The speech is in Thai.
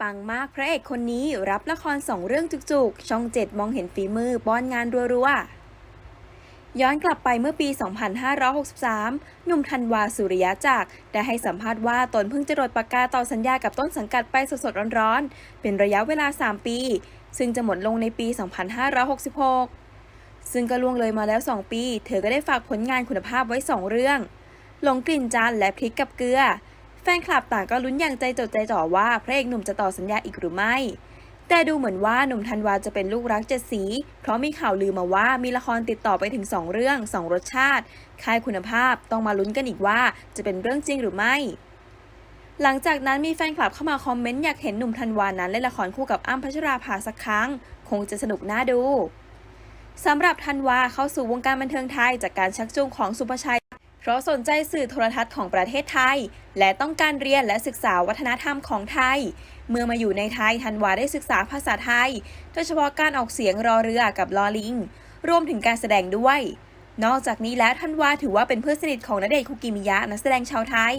ปังมากพระเอกคนนี้รับละครสองเรื่องจุกๆ ช่องเจ็ดมองเห็นฝีมือป้อนงานรัวๆ ย้อนกลับไปเมื่อปี 2563 หนุ่มธันวาสุริยะจักรได้ให้สัมภาษณ์ว่าตนเพิ่งจะโดดปากกาต่อสัญญากับต้นสังกัดไปสดๆร้อนๆ เป็นระยะเวลา 3 ปี ซึ่งจะหมดลงในปี 2566 ซึ่งก็ล่วงเลยมาแล้ว 2 ปี เธอก็ได้ฝากผลงานคุณภาพไว้ 2 เรื่อง หลงกลิ่นจานและพริกกับเกลือ แฟนคลับต่างก็ลุ้นอย่างใจจดใจจ่อว่าพระเอกหนุ่มจะต่อสัญญาอีกหรือไม่ แต่ดูเหมือนว่าหนุ่มธันวาจะเป็นลูกรักเจ็ดสี เพราะมีข่าวลือมาว่ามีละครติดต่อไปถึง 2 เรื่อง 2 รสชาติ ค่ายคุณภาพต้องมาลุ้นกันอีกว่าจะเป็นเรื่องจริงหรือไม่ หลังจากนั้นมีแฟนคลับเข้ามาคอมเมนต์อยากเห็นหนุ่มธันวานั้นเล่นละครคู่กับอ้ำพัชราภาสักครั้ง คงจะสนุกน่าดูสำหรับธันวาเข้าสู่วงการบันเทิงไทยจากการชักจูงของสุภชัย เพราะสนใจสื่อโทรทัศน์ของประเทศไทย และต้องการเรียนและศึกษาวัฒนธรรมของไทย เมื่อมาอยู่ในไทยธันวาได้ศึกษาภาษาไทย โดยเฉพาะการออกเสียงรอเรือกับลอลิง รวมถึงการแสดงด้วย นอกจากนี้แล้วธันวาถือว่าเป็นเพื่อนสนิทของณเดชน์คุกิมิยะนักแสดงชาวไทย